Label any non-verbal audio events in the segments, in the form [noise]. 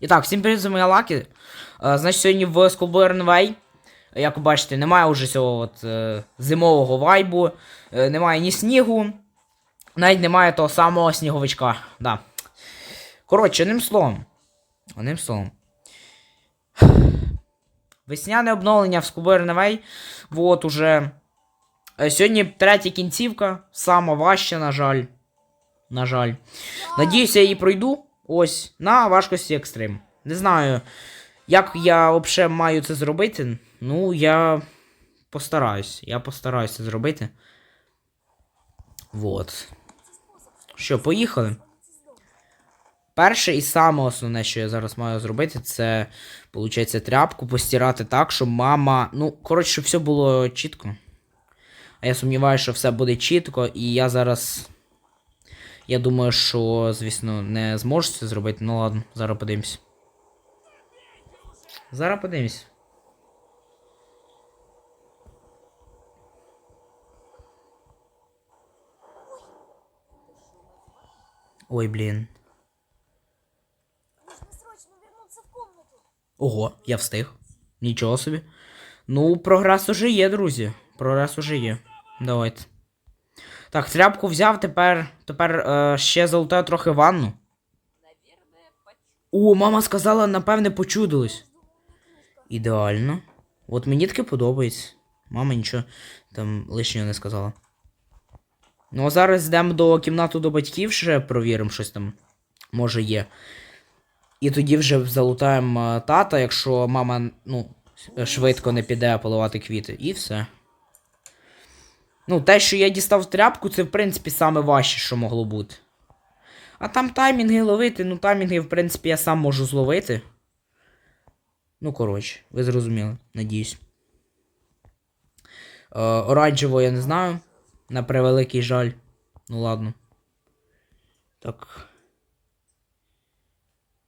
І так, всім привіт, з вами Лакі. Е, Значить, сьогодні в Schoolboy Runway, як ви бачите, немає вже цього от, е, зимового вайбу, е, немає ні снігу, навіть немає того самого сніговичка. Да. Коротше, одним словом. Одним словом. Весняне обновлення в Schoolboy Runway. Вот уже. Е, Сьогодні третя кінцівка, сама важча, на жаль. На жаль. Надіюсь, я її пройду. Ось, на важкості екстрим. Не знаю, як я взагалі маю це зробити. Ну, я постараюсь. Я постараюсь це зробити. Вот. Що, поїхали? Перше і саме основне, що я зараз маю зробити, це, виходить, тряпку постирати так, щоб мама. Ну, коротше, щоб все було чітко. А я сумніваюся, що все буде чітко, і я зараз. Я думаю, що, звісно, не зможу це зробити. Ну ладно, зараз подивимось. Зараз подивимось. Ой, блін. Ого, я встиг. Нічого собі. Ну, прогрес уже є, друзі. Прогрес уже є. Давайте. Так, тряпку взяв, тепер. Тепер е, ще залутаю трохи ванну. О, мама сказала, напевне, почудилось. Ідеально. От мені таке подобається. Мама нічого там лишнього не сказала. Ну, а зараз йдемо до кімнати до батьків, ще провіримо щось там. Може є. І тоді вже залутаємо е, тата, якщо мама, ну, швидко не піде поливати квіти. І все. Ну, те, що я дістав тряпку, це, в принципі, саме важче, що могло бути. А там таймінги ловити, ну таймінги, в принципі, я сам можу зловити. Ну, коротше, ви зрозуміли, надіюсь. Е, оранжево я не знаю. На превеликий жаль. Ну ладно. Так.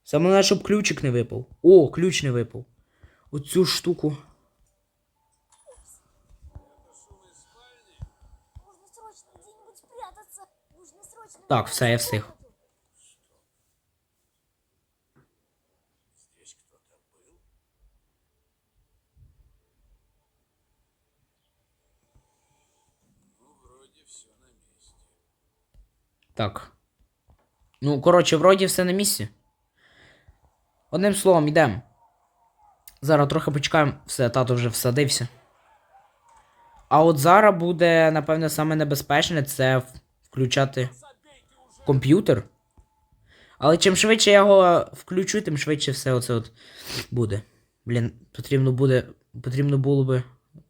Саме щоб ключик не випав. О, ключ не випав. Оцю штуку. Так, все, я встиг. Так. Ну, коротше, вроді все на місці. Одним словом, йдемо. Зараз трохи почекаємо. Все, тато вже всадився. А от зараз буде, напевне, саме небезпечне це включати комп'ютер. Але чим швидше я його включу, тим швидше все оце от буде. Блін, потрібно буде. Потрібно було би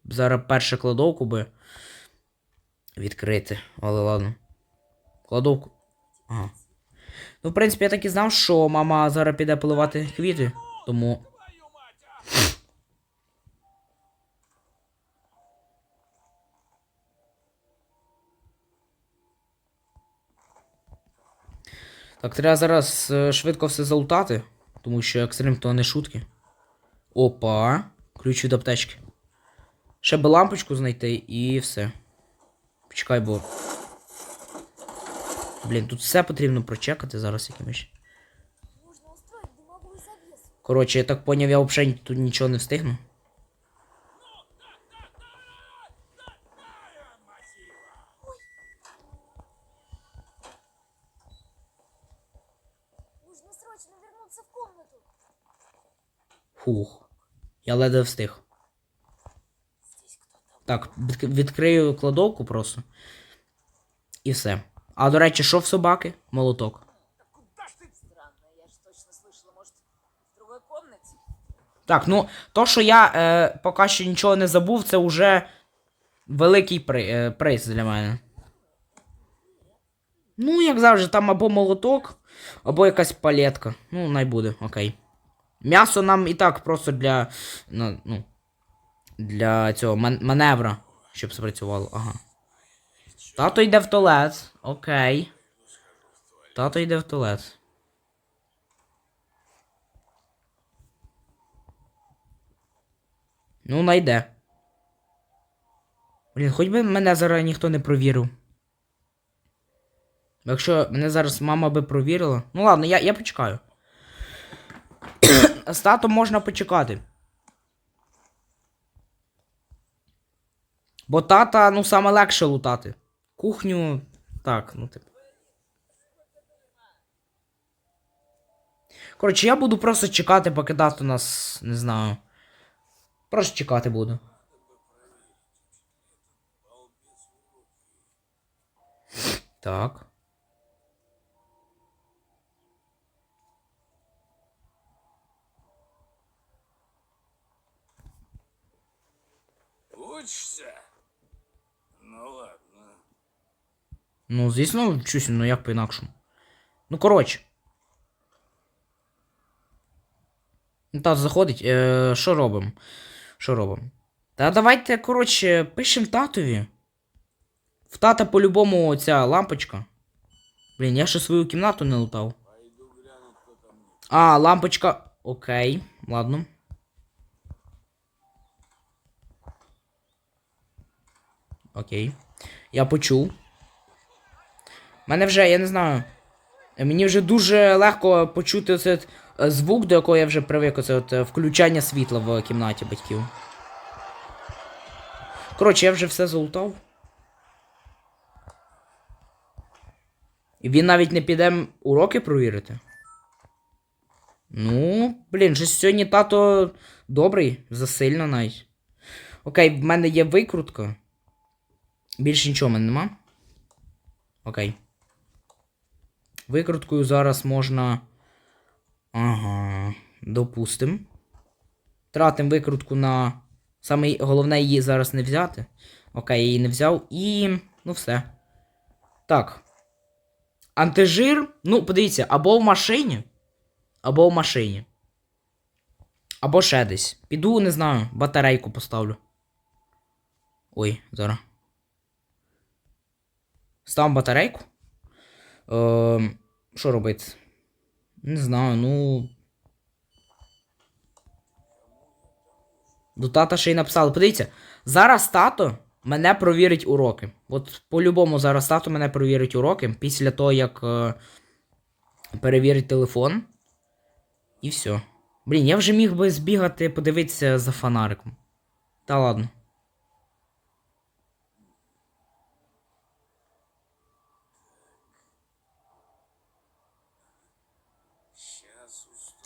зараз першу кладовку би відкрити. Але ладно. Кладовку. Ага. Ну, в принципі, я так і знав, що мама зараз піде поливати квіти, тому. Так, треба зараз е, швидко все залутати, тому що екстрим то не шутки. Опа. Ключ від аптечки. Ще би лампочку знайти і все. Почекай, бо. Блін, тут все потрібно прочекати зараз якимось. Коротше, я так поняв, я взагалі тут нічого не встигну. Срочно вернуться в комнату. Фух. Я ледве встиг. Так, відкрию кладовку просто. І все. А до речі, що в собаки? Молоток. Так, ну, то, що я е, поки що нічого не забув, це вже великий при, е, приз для мене. Ну, як завжди, там або молоток, або якась палетка. Ну, най буде, окей. М'ясо нам і так просто для. Ну, ну для цього ман- маневра, щоб спрацювало. Ага. Тато йде в туалет. Окей. Тато йде в туалет. Ну, найде. Блін, хоч би мене зараз ніхто не провірив. Якщо мене зараз мама би провірила. Ну ладно, я, я почекаю. [coughs] з татом можна почекати. Бо тата, ну, саме легше лутати. Кухню. Так, ну типу. Коротше, я буду просто чекати, поки тато нас. не знаю. Просто чекати буду. Так. Учишься? Ну ладно. Ну, звісно, вчусь, ну як по-інакшому. Ну, коротше. Ну, Тато заходить. Е, що робимо? Що робимо? Та давайте, коротше, пишемо татові. В тата по-любому ця лампочка. Блін, я ще свою кімнату не лутав. А, лампочка. Окей, ладно. Окей. Я почув. Мене вже, я не знаю. Мені вже дуже легко почути оцей е, звук, до якого я вже привик, оце от е, включання світла в кімнаті батьків. Коротше, я вже все залутав. І він навіть не піде уроки провірити. Ну, блін, щось сьогодні тато добрий, засильно навіть. Окей, в мене є викрутка. Більше нічого в мене нема. Окей. Викруткою зараз можна. Ага. Допустим. Тратим викрутку на. Саме головне її зараз не взяти. Окей, я її не взяв. І. Ну все. Так. Антижир. Ну, подивіться, або в машині. Або в машині. Або ще десь. Піду, не знаю, батарейку поставлю. Ой, зараз. Ставимо батарейку. Ем, що робити? Не знаю, ну. До тата ще й написали. Подивіться, зараз тато мене провірить уроки. От по-любому зараз тато мене провірить уроки після того, як е, перевірить телефон. І все. Блін, я вже міг би збігати, подивитися за фонариком. Та ладно.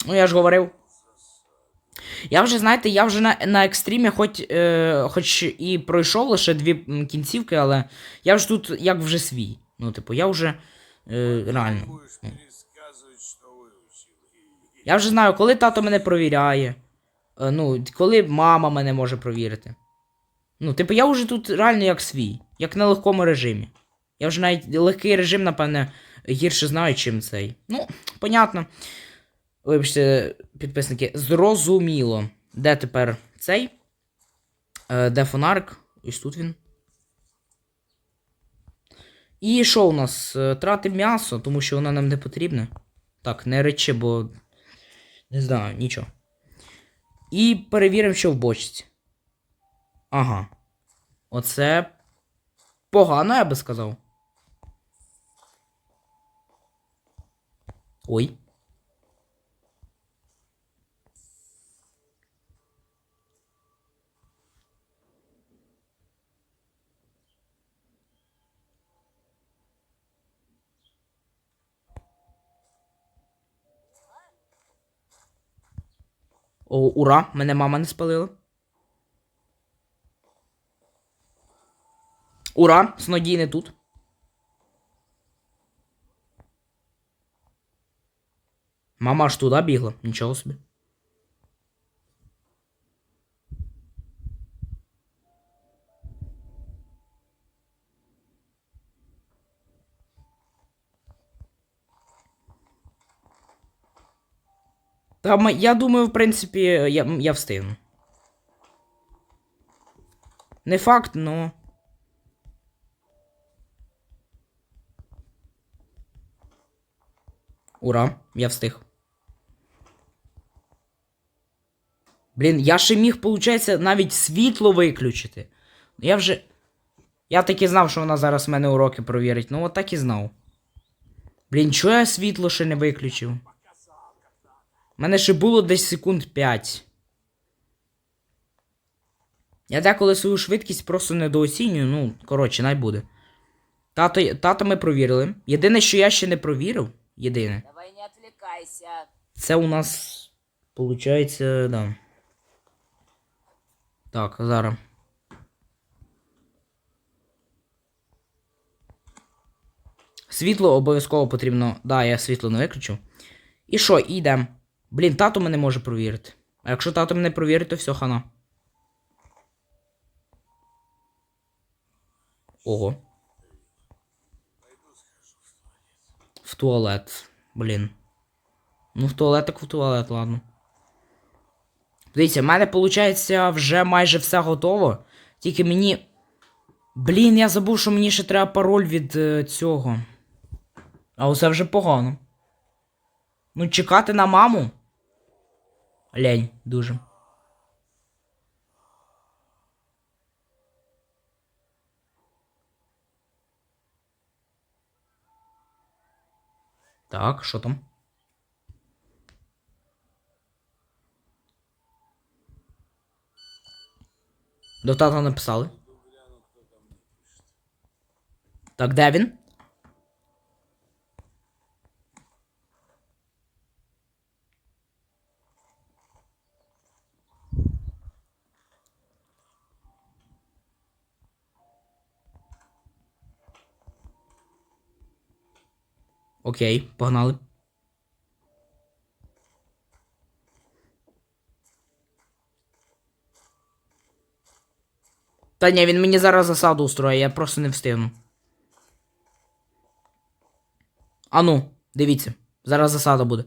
Ну, я ж говорив. Я вже, знаєте, я вже на, на екстрімі, хоч, е, хоч і пройшов лише дві кінцівки, але я вже тут як вже свій. Ну, типу, я вже е, реально. Я вже знаю, коли тато мене провіряє. Е, ну, коли мама мене може провірити. Ну, типу, я вже тут реально як свій, як на легкому режимі. Я вже навіть легкий режим, напевне, гірше знаю, чим цей. Ну, понятно. Вибачте, підписники, зрозуміло. Де тепер цей? Е, де фонарик? Ось тут він. І що у нас? Е, Трати м'ясо, тому що воно нам не потрібне. Так, не речи, бо. Не знаю, нічого. І перевіримо, що в бочці. Ага. Оце. Погано, я би сказав. Ой. О, ура! Мене мама не спалила. Ура! Снодій не тут. Мама аж туди бігла, нічого собі. Та м- я думаю, в принципі, я, я встигну. Не факт, но. Ура, я встиг. Блін, я ще міг, виходить, навіть світло виключити. Я вже. Я так і знав, що вона зараз в мене уроки провірить. Ну, от так і знав. Блін, чого я світло ще не виключив? У мене ще було десь секунд 5. Я деколи свою швидкість просто недооцінюю, ну, коротше, най буде. Тато, тато ми провірили. Єдине, що я ще не провірив, єдине, Давай не отвлекайся. це у нас. Получається, да. Так, зараз. Світло обов'язково потрібно. Да, я світло не виключив. І що, і йдемо. Блін, тато мене може провірити. А якщо тато мене провірить, то все хана. Ого. В туалет. Блін. Ну, в туалет так в туалет, ладно. Дивіться, в мене виходить вже майже все готово. Тільки мені. Блін, я забув, що мені ще треба пароль від е, цього. А оце вже погано. Ну, чекати на маму. Лень, дуже. Так, що там? До тата написали. Так, де він? Окей, погнали. Та ні, він мені зараз засаду устроє, я просто не встигну. Ану, дивіться, зараз засада буде.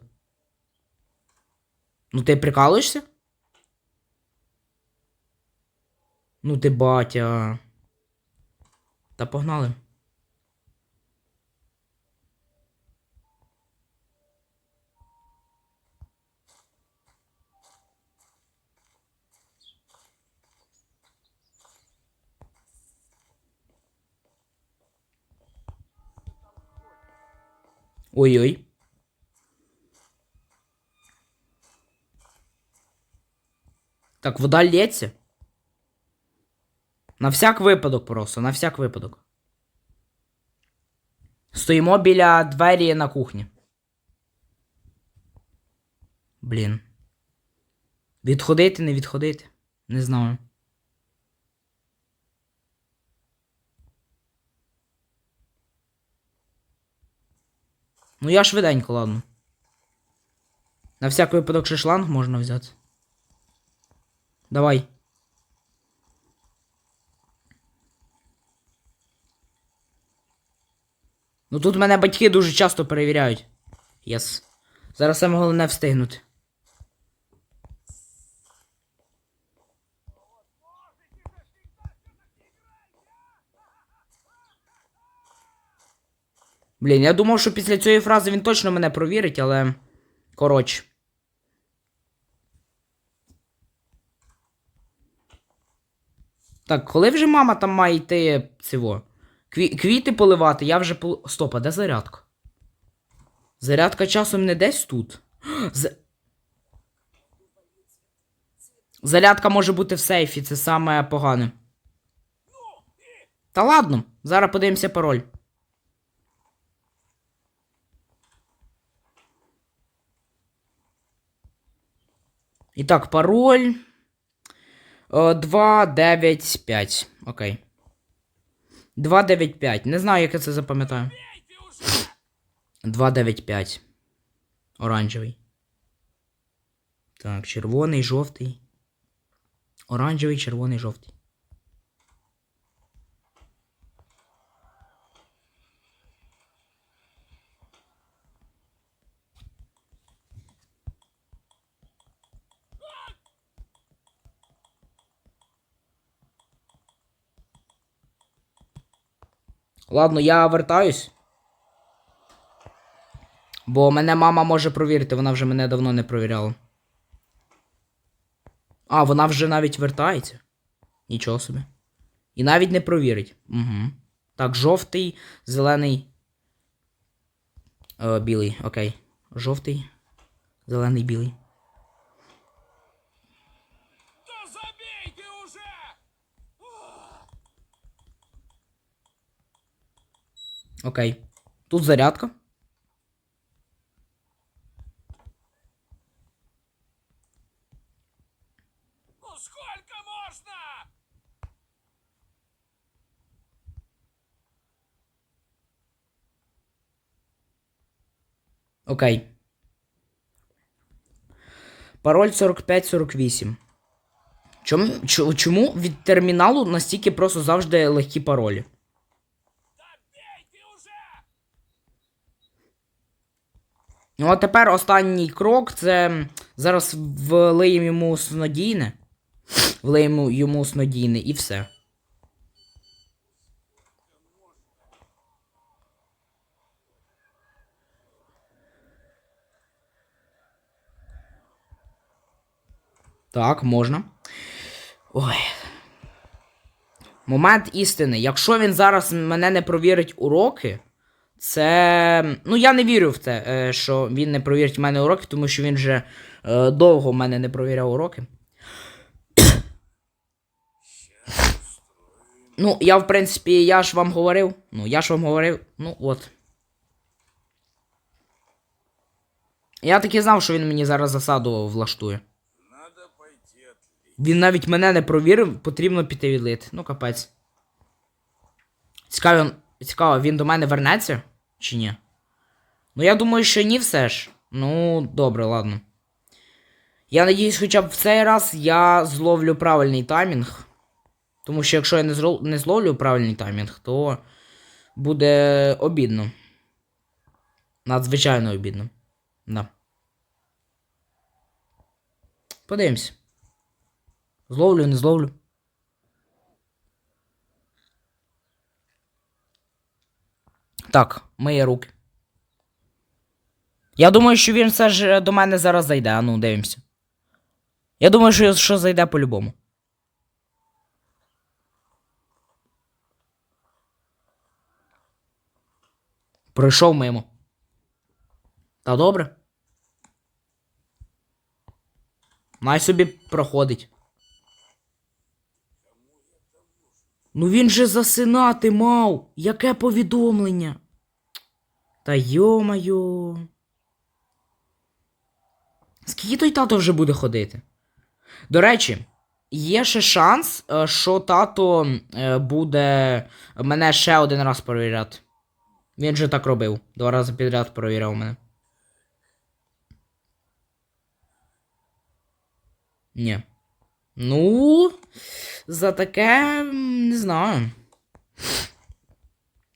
Ну ти прикалуєшся? Ну ти батя. Та погнали. Ой-ой. Так, вода лється. На всяк випадок просто, на всяк випадок. Стоїмо біля двері на кухні. Блін. Відходити, не відходити. Не знаю. Ну я швиденько, ладно. На всякий випадок ще шланг можна взяти. Давай. Ну тут мене батьки дуже часто перевіряють. Єс. Зараз саме головне встигнути. Блін, я думав, що після цієї фрази він точно мене провірить, але. Коротше. Так, коли вже мама там має йти цього? Кві квіти поливати, я вже пол... Стоп, а де зарядка? Зарядка часом не десь тут. [gasps] З... Зарядка може бути в сейфі, це саме погане. Та ладно, зараз подивимося пароль. І так, пароль. Е, 295. Окей. 295. Не знаю, як я це запам'ятаю. 295. Оранжевий. Так, червоний, жовтий. Оранжевий, червоний, жовтий. Ладно, я вертаюсь. Бо мене мама може провірити, вона вже мене давно не провіряла. А, вона вже навіть вертається. Нічого собі. І навіть не провірить. Угу. Так, жовтий, зелений. Е, білий, окей. Жовтий, зелений, білий. Окей. Тут зарядка. Ну сколько можно? Окей. Пароль 4548. Чому, чому від терміналу настільки просто завжди легкі паролі? Да бей ты уже! Ну, а тепер останній крок це зараз влиємо йому снодійне. Влиємо йому снодійне і все. Так, можна. Ой. Момент істини. Якщо він зараз мене не провірить уроки, це. Ну, я не вірю в це, е, що він не провірить в мене уроки, тому що він вже е, довго в мене не провіряв уроки. Ну, я, в принципі, я ж вам говорив. Ну, я ж вам говорив. Ну, от. Я таки знав, що він мені зараз засаду влаштує. Він навіть мене не провірив, потрібно піти відлити. Ну, капець. Цікаво, цікаво, він до мене вернеться? Чи ні? Ну, я думаю, що ні, все ж. Ну, добре, ладно. Я надіюсь, хоча б в цей раз я зловлю правильний таймінг. Тому що якщо я не, злов... не зловлю правильний таймінг, то буде обідно. Надзвичайно обідно. Да. Подивимось. Зловлю, не зловлю. Так, миє руки. Я думаю, що він все ж е, до мене зараз зайде. А ну, дивимося. Я думаю, що, що зайде по-любому. Пройшов мимо. Та добре. Най собі проходить. Ну він же засинати мав. Яке повідомлення? Та йо-майо. Скільки той тато вже буде ходити? До речі, є ще шанс, е, що тато е, буде мене ще один раз перевіряти. Він же так робив. Два рази підряд перевіряв мене. Ні. Ну, за таке не знаю.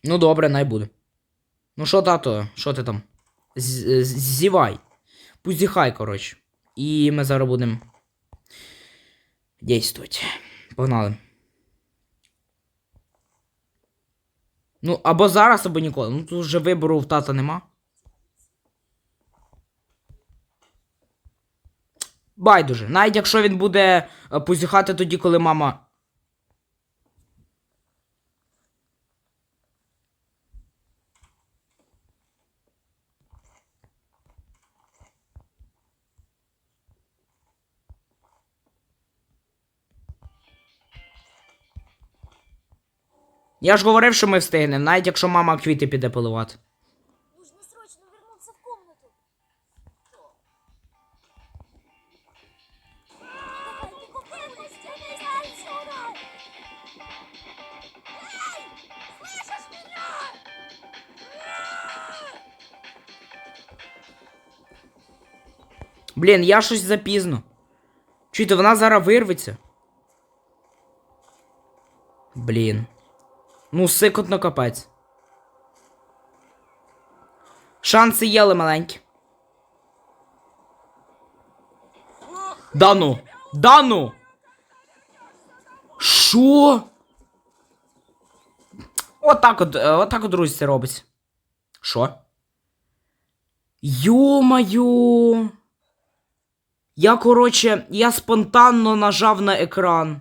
Ну, добре, най буде. Ну що, тато, що ти там? З- Зівай. Пузіхай, коротше. І ми зараз будемо дійствувати. Погнали. Ну, або зараз, або ніколи. Ну тут вже вибору в тата нема. Байдуже. Навіть якщо він буде е, позіхати тоді, коли мама. Я ж говорив, що ми встигнемо, навіть якщо мама квіти піде поливати. Блін, я щось запізно. Чуєте, вона зараз вирветься. Блін. Ну, сикотно капець. Шанси є, але маленькі. Да ну! Да ну! Що? Отак от, е, отак от, друзі, це робиться. Що? Йо-моє! Я, коротше, я спонтанно нажав на екран.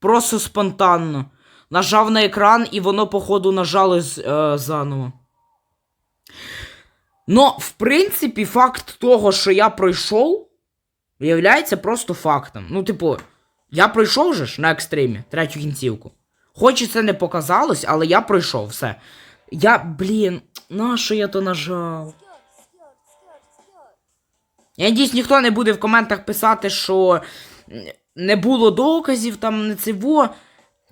Просто спонтанно. Нажав на екран, і воно, походу, нажало з, е, заново. Ну, в принципі, факт того, що я пройшов, виявляється просто фактом. Ну, типу, я пройшов же ж на екстримі третю кінцівку. Хоч і це не показалось, але я пройшов все. Я, блін, на що я то нажав? Я надіюсь, ніхто не буде в коментах писати, що не було доказів, там не цього.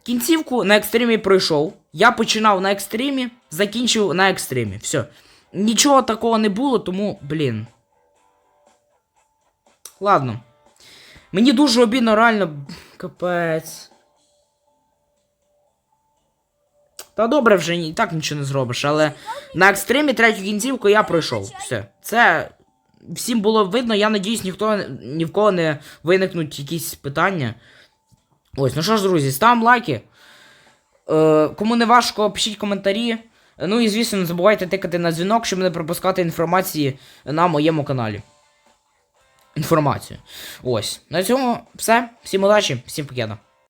Кінцівку на екстримі пройшов. Я починав на екстримі, закінчив на екстримі. Все. Нічого такого не було, тому, блін. Ладно. Мені дуже обідно, реально. Капець. Та добре вже і так нічого не зробиш, але на екстримі третю кінцівку я пройшов. Все. Це всім було видно, я надіюсь, ніхто ні в кого не виникнуть якісь питання. Ось, ну що ж, друзі, ставимо лайки. Е, кому не важко, пишіть коментарі. Ну і звісно, не забувайте тикати на дзвінок, щоб не пропускати інформації на моєму каналі. Інформацію. Ось. На цьому все. Всім удачі, всім покеда.